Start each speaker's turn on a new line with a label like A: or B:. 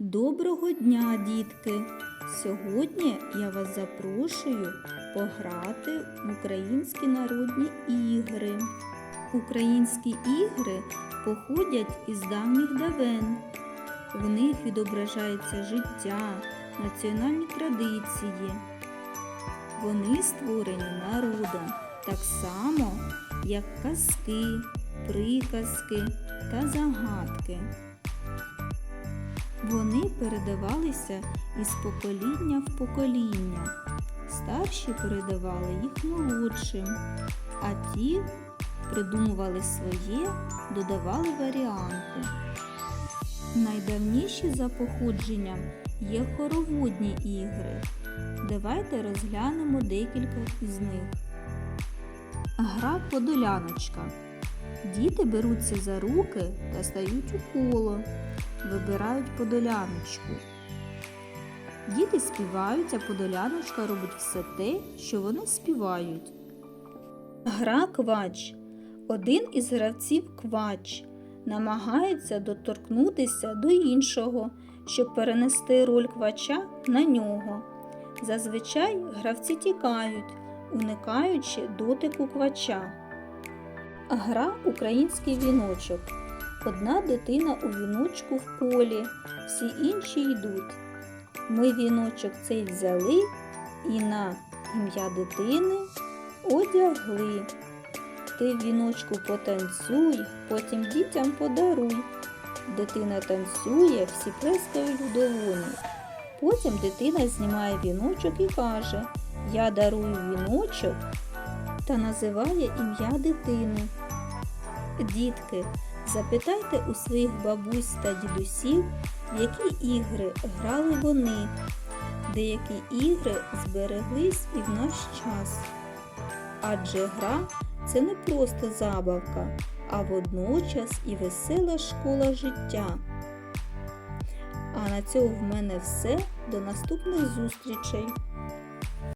A: Доброго дня, дітки! Сьогодні я вас запрошую пограти в українські народні ігри. Українські ігри походять із давніх давен. В них відображається життя, національні традиції. Вони створені народом так само, як казки, приказки та загадки. Вони передавалися із покоління в покоління. Старші передавали їх молодшим, а ті придумували своє, додавали варіанти. Найдавніші за походженням є хороводні ігри. Давайте розглянемо декілька із них. Гра подоляночка. Діти беруться за руки та стають у коло вибирають подоляночку. Діти співають, а подоляночка робить все те, що вони співають. Гра квач. Один із гравців квач намагається доторкнутися до іншого, щоб перенести роль квача на нього. Зазвичай гравці тікають, уникаючи дотику квача. Гра Український віночок. Одна дитина у віночку в полі, всі інші йдуть. Ми віночок цей взяли і на ім'я дитини одягли. Ти віночку потанцюй, потім дітям подаруй. Дитина танцює, всі плескають в долоні. Потім дитина знімає віночок і каже Я дарую віночок та називає ім'я дитини. Дітки, Запитайте у своїх бабусь та дідусів, в які ігри грали вони, деякі ігри збереглись і в наш час. Адже гра це не просто забавка, а водночас і весела школа життя. А на цьому в мене все. До наступних зустрічей!